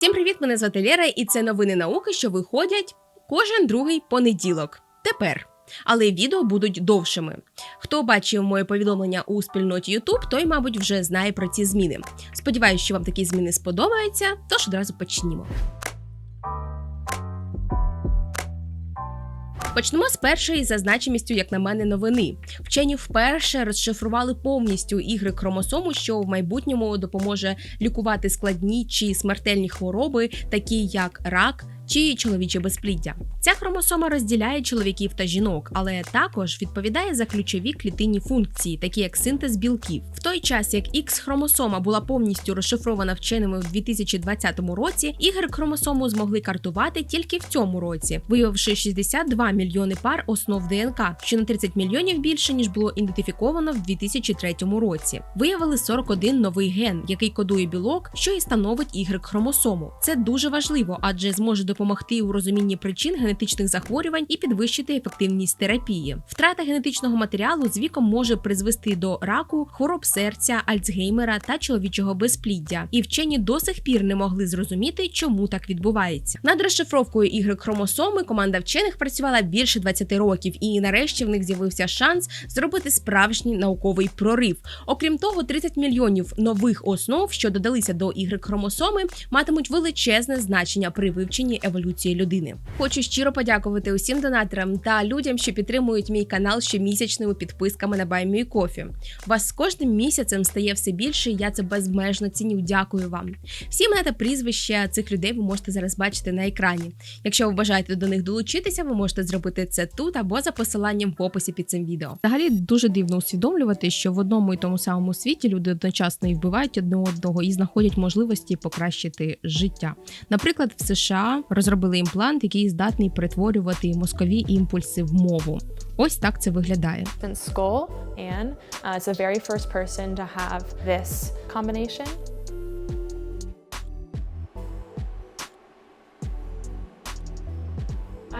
Всім привіт! Мене звати Лера, і це новини науки, що виходять кожен другий понеділок. Тепер. Але відео будуть довшими. Хто бачив моє повідомлення у спільноті YouTube, той, мабуть, вже знає про ці зміни. Сподіваюсь, що вам такі зміни сподобаються, тож одразу почнімо. Почнемо з першої за значимістю, як на мене, новини. Вчені вперше розшифрували повністю ігри хромосому, що в майбутньому допоможе лікувати складні чи смертельні хвороби, такі як рак чи чоловіче безпліддя. Ця хромосома розділяє чоловіків та жінок, але також відповідає за ключові клітинні функції, такі як синтез білків. В той час як x хромосома була повністю розшифрована вченими в 2020 році, ігри хромосому змогли картувати тільки в цьому році, виявивши 62 мільйони пар основ ДНК, що на 30 мільйонів більше ніж було ідентифіковано в 2003 році. Виявили 41 новий ген, який кодує білок, що і становить ігри хромосому. Це дуже важливо, адже зможе допомогти у розумінні причин генетичних захворювань і підвищити ефективність терапії. Втрата генетичного матеріалу з віком може призвести до раку, хвороб серця, альцгеймера та чоловічого безпліддя. І вчені до сих пір не могли зрозуміти, чому так відбувається. Над розшифровкою ігри хромосоми команда вчених працювала більше 20 років, і нарешті в них з'явився шанс зробити справжній науковий прорив. Окрім того, 30 мільйонів нових основ, що додалися до ігри хромосоми, матимуть величезне значення при вивченні еволюції людини. Хочу щиро подякувати усім донаторам та людям, що підтримують мій канал щомісячними підписками на BuyMeCoffee. Вас з кожним місяцем стає все більше, і я це безмежно ціню. Дякую вам. Всі мене та прізвища цих людей ви можете зараз бачити на екрані. Якщо ви бажаєте до них долучитися, ви можете зробити це тут або за посиланням в описі під цим відео. Взагалі дуже дивно усвідомлювати, що в одному і тому самому світі люди одночасно і вбивають одне одного і знаходять можливості покращити життя. Наприклад, в США розробили імплант, який здатний перетворювати мозкові імпульси в мову. Ось так це виглядає. Anne uh, is the very first person to have this combination.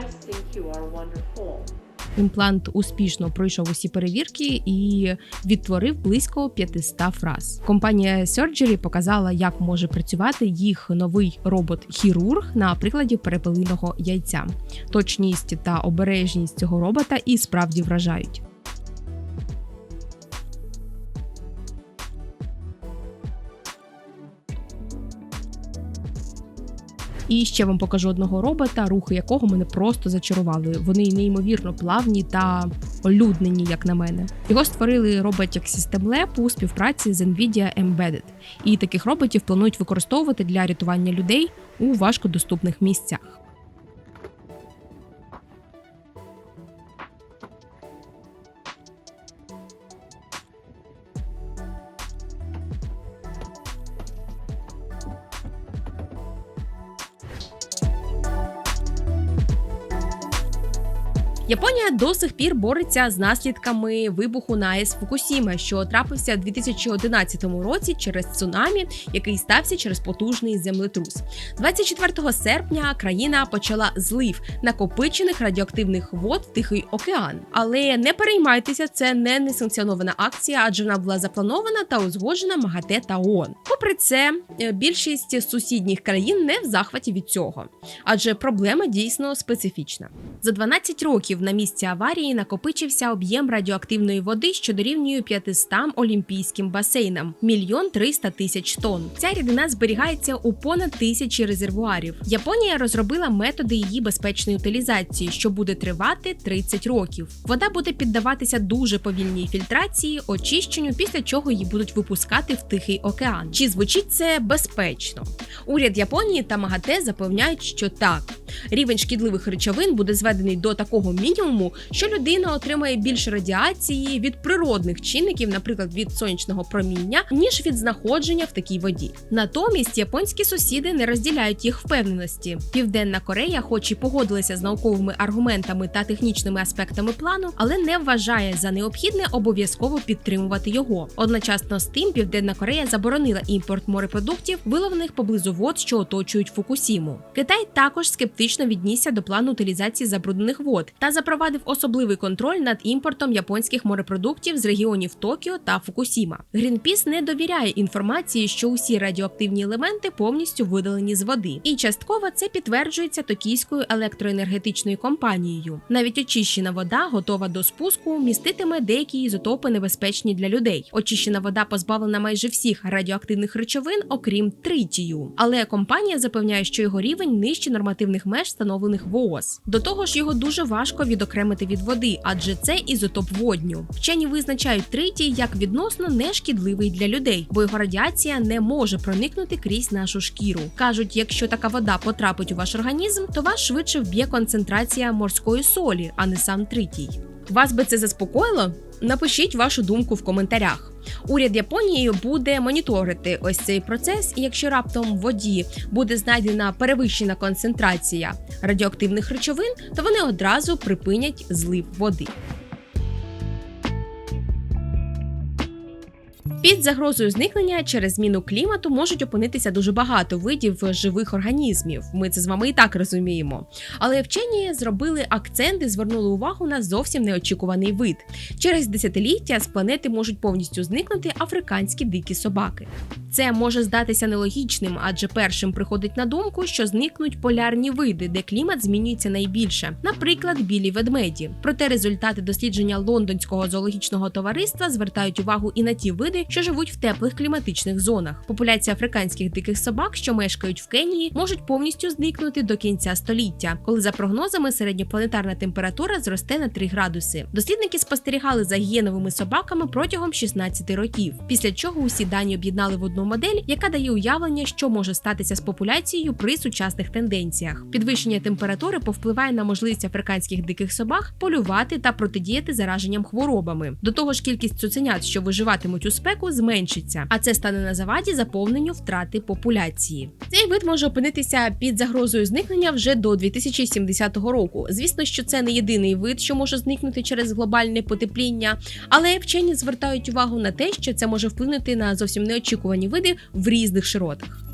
I think you are wonderful. Імплант успішно пройшов усі перевірки і відтворив близько 500 фраз. Компанія Surgery показала, як може працювати їх новий робот-хірург на прикладі перепелиного яйця. Точність та обережність цього робота і справді вражають. І ще вам покажу одного робота, рухи якого мене просто зачарували. Вони неймовірно плавні та олюднені, як на мене. Його створили Robotic System Lab у співпраці з Nvidia Embedded. І таких роботів планують використовувати для рятування людей у важкодоступних місцях. Японія до сих пір бореться з наслідками вибуху на АЕС Фукусіма, що трапився у 2011 році через цунамі, який стався через потужний землетрус. 24 серпня країна почала злив накопичених радіоактивних вод в Тихий океан. Але не переймайтеся, це не несанкціонована акція, адже вона була запланована та узгоджена МАГАТЕ та ООН. Попри це, е, більшість сусідніх країн не в захваті від цього, адже проблема дійсно специфічна. За 12 років на місці аварії накопичився об'єм радіоактивної води, що дорівнює 500 олімпійським басейнам мільйон 300 тисяч тонн. Ця рідина зберігається у понад тисячі резервуарів. Японія розробила методи її безпечної утилізації, що буде тривати 30 років. Вода буде піддаватися дуже повільній фільтрації, очищенню, після чого її будуть випускати в Тихий океан. Чи звучить це безпечно? Уряд Японії та МАГАТЕ запевняють, що так. Рівень шкідливих речовин буде зведений до такого мінімуму, що людина отримає більше радіації від природних чинників, наприклад, від сонячного проміння, ніж від знаходження в такій воді. Натомість японські сусіди не розділяють їх впевненості. Південна Корея, хоч і погодилася з науковими аргументами та технічними аспектами плану, але не вважає за необхідне обов'язково підтримувати його. Одночасно з тим, Південна Корея заборонила імпорт морепродуктів, виловлених поблизу вод, що оточують Фукусіму. Китай також скептично скептично віднісся до плану утилізації забруднених вод та запровадив особливий контроль над імпортом японських морепродуктів з регіонів Токіо та Фукусіма. Грінпіс не довіряє інформації, що усі радіоактивні елементи повністю видалені з води, і частково це підтверджується токійською електроенергетичною компанією. Навіть очищена вода, готова до спуску, міститиме деякі ізотопи небезпечні для людей. Очищена вода позбавлена майже всіх радіоактивних речовин, окрім тритію. Але компанія запевняє, що його рівень нижче нормативних меж, встановлених ВООЗ. До того ж, його дуже важко відокремити від води, адже це ізотоп водню. Вчені визначають тритій як відносно нешкідливий для людей, бо його радіація не може проникнути крізь нашу шкіру. кажуть, якщо така вода потрапить у ваш організм, то вас швидше вб'є концентрація морської солі, а не сам тритій. Вас би це заспокоїло? Напишіть вашу думку в коментарях. Уряд Японії буде моніторити ось цей процес, і якщо раптом в воді буде знайдена перевищена концентрація радіоактивних речовин, то вони одразу припинять злив води. Під загрозою зникнення через зміну клімату можуть опинитися дуже багато видів живих організмів. Ми це з вами і так розуміємо. Але вчені зробили акцент і звернули увагу на зовсім неочікуваний вид. Через десятиліття з планети можуть повністю зникнути африканські дикі собаки. Це може здатися нелогічним, адже першим приходить на думку, що зникнуть полярні види, де клімат змінюється найбільше, наприклад, білі ведмеді. Проте результати дослідження лондонського зоологічного товариства звертають увагу і на ті види, що живуть в теплих кліматичних зонах. Популяція африканських диких собак, що мешкають в Кенії, можуть повністю зникнути до кінця століття, коли за прогнозами середньопланетарна температура зросте на 3 градуси. Дослідники спостерігали за гієновими собаками протягом 16 років, після чого усі дані об'єднали в одну модель, яка дає уявлення, що може статися з популяцією при сучасних тенденціях. Підвищення температури повпливає на можливість африканських диких собак полювати та протидіяти зараженням хворобами. До того ж, кількість цуценят, що виживатимуть у спеку, зменшиться, а це стане на заваді заповненню втрати популяції. Цей вид може опинитися під загрозою зникнення вже до 2070 року. Звісно, що це не єдиний вид, що може зникнути через глобальне потепління, але вчені звертають увагу на те, що це може вплинути на зовсім неочікувані види в різних широтах.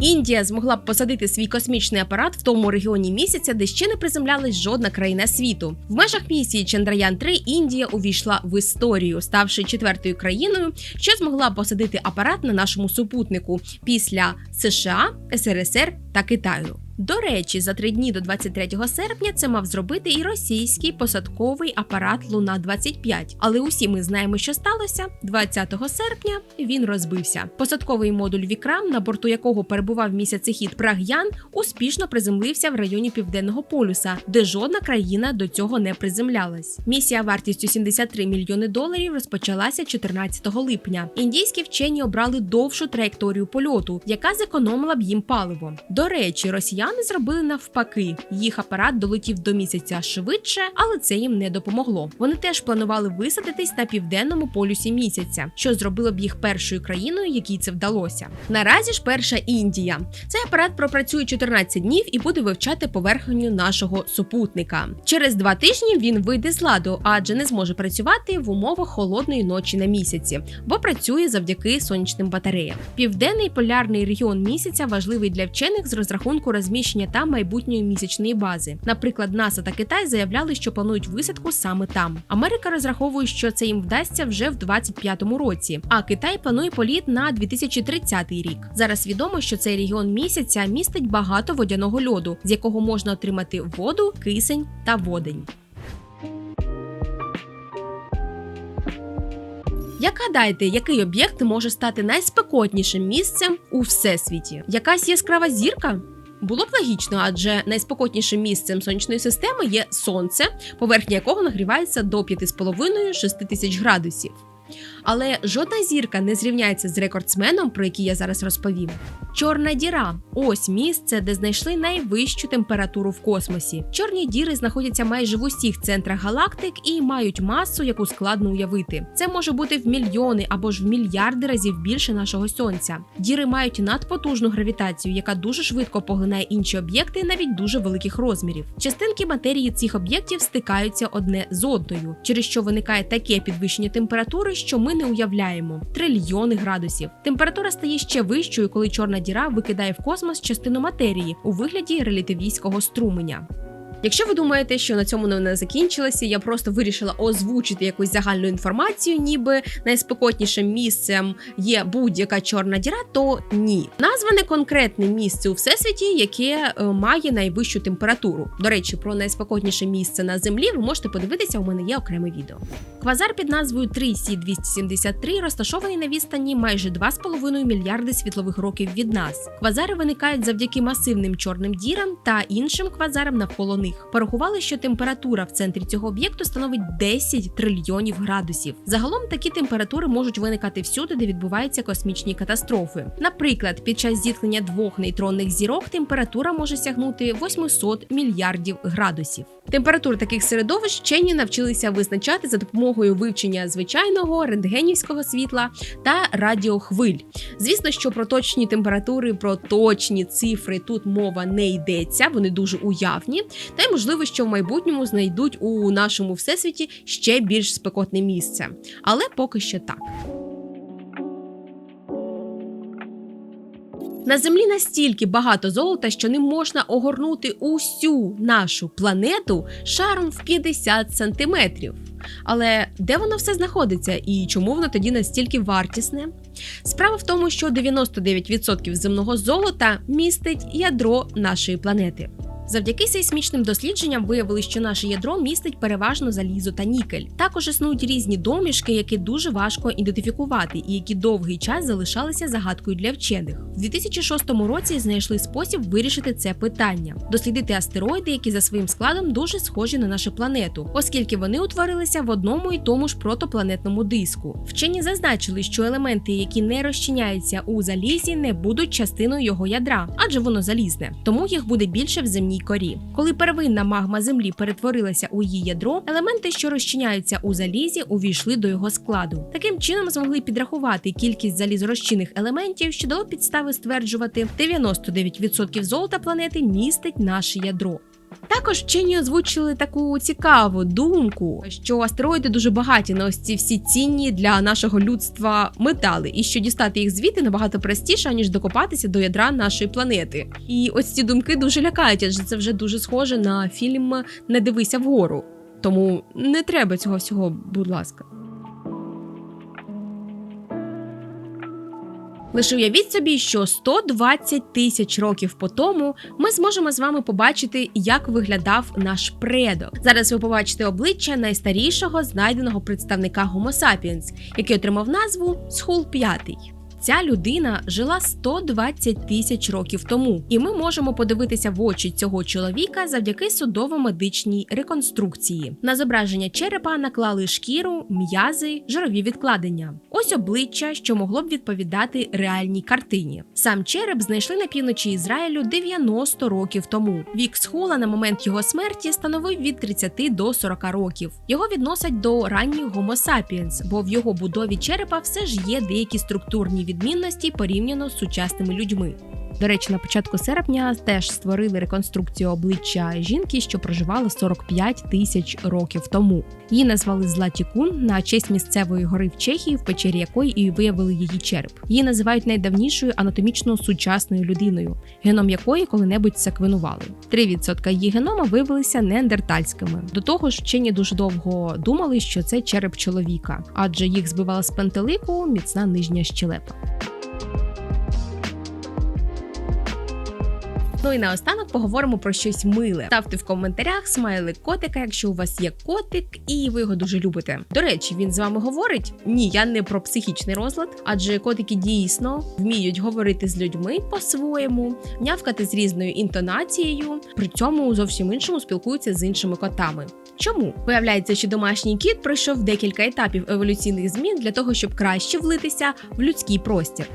Індія змогла б посадити свій космічний апарат в тому регіоні місяця, де ще не приземлялась жодна країна світу. В межах місії Чандраян 3 Індія увійшла в історію, ставши четвертою країною, що змогла посадити апарат на нашому супутнику після США, СРСР та Китаю. До речі, за три дні до 23 серпня це мав зробити і російський посадковий апарат Луна 25 Але усі ми знаємо, що сталося. 20 серпня він розбився. Посадковий модуль Вікрам, на борту якого перебував місяцехід Праг'ян, успішно приземлився в районі Південного полюса, де жодна країна до цього не приземлялась. Місія вартістю 73 мільйони доларів розпочалася 14 липня. Індійські вчені обрали довшу траєкторію польоту, яка зекономила б їм паливо. До речі, росіяни зробили навпаки. Їх апарат долетів до місяця швидше, але це їм не допомогло. Вони теж планували висадитись на південному полюсі місяця, що зробило б їх першою країною, якій це вдалося. Наразі ж перша Індія. Цей апарат пропрацює 14 днів і буде вивчати поверхню нашого супутника. Через два тижні він вийде з ладу, адже не зможе працювати в умовах холодної ночі на місяці, бо працює завдяки сонячним батареям. Південний полярний регіон місяця важливий для вчених з розрахунку розміщення там майбутньої місячної бази. Наприклад, НАСА та Китай заявляли, що планують висадку саме там. Америка розраховує, що це їм вдасться вже в 25-му році. А Китай планує політ на 2030 рік. Зараз відомо, що цей регіон місяця містить багато водяного льоду, з якого можна отримати воду, кисень та водень. Як гадаєте, який об'єкт може стати найспекотнішим місцем у всесвіті? Якась яскрава зірка? Було б логічно, адже найспокотнішим місцем сонячної системи є сонце, поверхня якого нагрівається до 5,5-6 тисяч градусів. Але жодна зірка не зрівняється з рекордсменом, про який я зараз розповім. Чорна діра ось місце, де знайшли найвищу температуру в космосі. Чорні діри знаходяться майже в усіх центрах галактик і мають масу, яку складно уявити. Це може бути в мільйони або ж в мільярди разів більше нашого сонця. Діри мають надпотужну гравітацію, яка дуже швидко поглинає інші об'єкти навіть дуже великих розмірів. Частинки матерії цих об'єктів стикаються одне з одною, через що виникає таке підвищення температури, що ми ми не уявляємо трильйони градусів. Температура стає ще вищою, коли чорна діра викидає в космос частину матерії у вигляді релятивістського струменя. Якщо ви думаєте, що на цьому не закінчилося, я просто вирішила озвучити якусь загальну інформацію, ніби найспекотнішим місцем є будь-яка чорна діра, то ні. Назване конкретне місце у всесвіті, яке е, має найвищу температуру. До речі, про найспекотніше місце на землі ви можете подивитися. У мене є окреме відео. Квазар під назвою 3C273 розташований на відстані майже 2,5 мільярди світлових років від нас. Квазари виникають завдяки масивним чорним дірам та іншим квазарам навколо них. Порахували, що температура в центрі цього об'єкту становить 10 трильйонів градусів. Загалом такі температури можуть виникати всюди, де відбуваються космічні катастрофи. Наприклад, під час зіткнення двох нейтронних зірок температура може сягнути 800 мільярдів градусів. Температури таких середовищ вчені навчилися визначати за допомогою вивчення звичайного рентгенівського світла та радіохвиль. Звісно, що про точні температури, про точні цифри тут мова не йдеться, вони дуже уявні. Та й можливо, що в майбутньому знайдуть у нашому всесвіті ще більш спекотне місце. Але поки що так. На землі настільки багато золота, що ним можна огорнути усю нашу планету шаром в 50 сантиметрів. Але де воно все знаходиться і чому воно тоді настільки вартісне? Справа в тому, що 99% земного золота містить ядро нашої планети. Завдяки сейсмічним дослідженням виявили, що наше ядро містить переважно залізо та нікель. Також існують різні домішки, які дуже важко ідентифікувати і які довгий час залишалися загадкою для вчених. В 2006 році знайшли спосіб вирішити це питання: дослідити астероїди, які за своїм складом дуже схожі на нашу планету, оскільки вони утворилися в одному і тому ж протопланетному диску. Вчені зазначили, що елементи, які не розчиняються у залізі, не будуть частиною його ядра, адже воно залізне, тому їх буде більше в земній корі. Коли первинна магма землі перетворилася у її ядро, елементи, що розчиняються у залізі, увійшли до його складу. Таким чином змогли підрахувати кількість залізорозчинних елементів, що дало підстави стверджувати, 99% золота планети містить наше ядро. Також вчені озвучили таку цікаву думку, що астероїди дуже багаті на ось ці всі цінні для нашого людства метали, і що дістати їх звідти набагато простіше, ніж докопатися до ядра нашої планети. І ось ці думки дуже лякають, адже це вже дуже схоже на фільм Не дивися вгору. Тому не треба цього всього, будь ласка. Лише уявіть собі, що 120 тисяч років по тому ми зможемо з вами побачити, як виглядав наш предок. Зараз ви побачите обличчя найстарішого знайденого представника Homo sapiens, який отримав назву Схул 5. Ця людина жила 120 тисяч років тому, і ми можемо подивитися в очі цього чоловіка завдяки судово-медичній реконструкції. На зображення черепа наклали шкіру, м'язи, жирові відкладення. Ось обличчя, що могло б відповідати реальній картині. Сам череп знайшли на півночі Ізраїлю 90 років тому. Вік схола на момент його смерті становив від 30 до 40 років. Його відносять до ранніх Homo sapiens, бо в його будові черепа все ж є деякі структурні відмінності порівняно з сучасними людьми. До речі, на початку серпня теж створили реконструкцію обличчя жінки, що проживала 45 тисяч років тому. Її назвали Златі Кун на честь місцевої гори в Чехії, в печері якої і виявили її череп. Її називають найдавнішою анатомічно сучасною людиною, геном якої коли-небудь секвенували. 3% її генома виявилися неандертальськими. До того ж, вчені дуже довго думали, що це череп чоловіка, адже їх збивала з пантелику міцна нижня щелепа. Ну і наостанок поговоримо про щось миле. Ставте в коментарях смайлик котика, якщо у вас є котик, і ви його дуже любите. До речі, він з вами говорить? Ні, я не про психічний розлад, адже котики дійсно вміють говорити з людьми по-своєму, нявкати з різною інтонацією, при цьому зовсім іншому спілкуються з іншими котами. Чому виявляється, що домашній кіт пройшов декілька етапів еволюційних змін для того, щоб краще влитися в людський простір.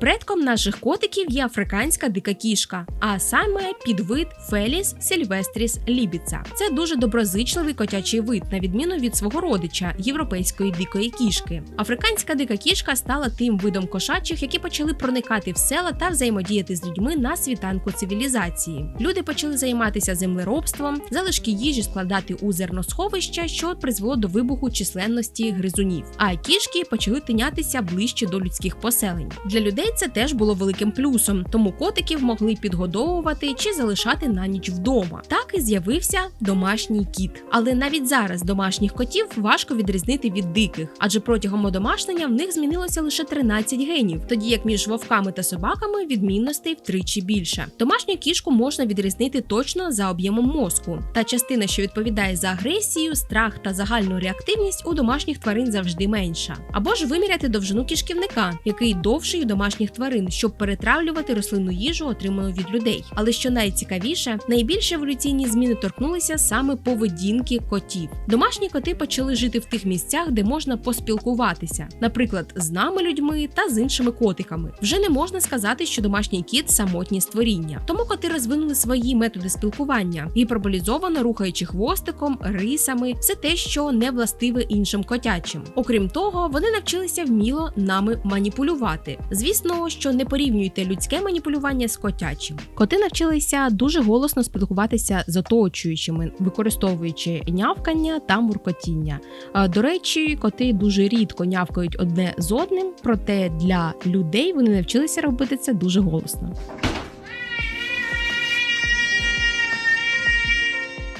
Предком наших котиків є африканська дика кішка, а саме підвид Феліс Сільвестріс лібіца. Це дуже доброзичливий котячий вид, на відміну від свого родича європейської дикої кішки. Африканська дика кішка стала тим видом кошачих, які почали проникати в села та взаємодіяти з людьми на світанку цивілізації. Люди почали займатися землеробством, залишки їжі складати у зерносховища, що призвело до вибуху численності гризунів. А кішки почали тинятися ближче до людських поселень. Для людей це теж було великим плюсом, тому котиків могли підгодовувати чи залишати на ніч вдома. Так і з'явився домашній кіт. Але навіть зараз домашніх котів важко відрізнити від диких, адже протягом одомашнення в них змінилося лише 13 генів, тоді як між вовками та собаками відмінностей втричі більше. Домашню кішку можна відрізнити точно за об'ємом мозку. Та частина, що відповідає за агресію, страх та загальну реактивність, у домашніх тварин завжди менша. Або ж виміряти довжину кишківника, який довший у домашніх тварин, щоб перетравлювати рослинну їжу, отриману від людей. Але що найцікавіше, найбільші еволюційні зміни торкнулися саме поведінки котів. Домашні коти почали жити в тих місцях, де можна поспілкуватися, наприклад, з нами людьми та з іншими котиками. Вже не можна сказати, що домашній кіт самотні створіння. Тому коти розвинули свої методи спілкування, гіперболізовано рухаючи хвостиком, рисами, все те, що не властиве іншим котячим. Окрім того, вони навчилися вміло нами маніпулювати. Звісно, що не порівнюйте людське маніпулювання з котячим. Коти навчилися дуже голосно спілкуватися з оточуючими, використовуючи нявкання та муркотіння. До речі, коти дуже рідко нявкають одне з одним, проте для людей вони навчилися робити це дуже голосно.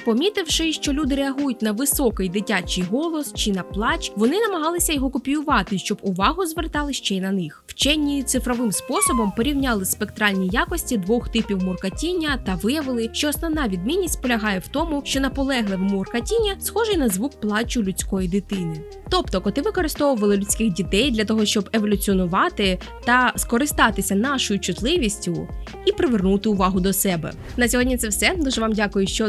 Помітивши, що люди реагують на високий дитячий голос чи на плач, вони намагалися його копіювати, щоб увагу звертали ще й на них. Вчені цифровим способом порівняли спектральні якості двох типів муркатіння та виявили, що основна відмінність полягає в тому, що наполегливе муркатіння схожий на звук плачу людської дитини. Тобто коти використовували людських дітей для того, щоб еволюціонувати та скористатися нашою чутливістю і привернути увагу до себе. На сьогодні це все. Дуже вам дякую, що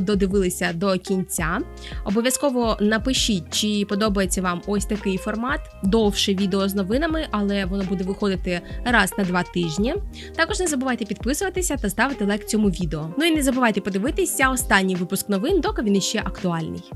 додивилися до кінця. Обов'язково напишіть, чи подобається вам ось такий формат, довше відео з новинами, але воно буде виходити раз на два тижні. Також не забувайте підписуватися та ставити лайк цьому відео. Ну і не забувайте подивитися останній випуск новин, доки він іще актуальний.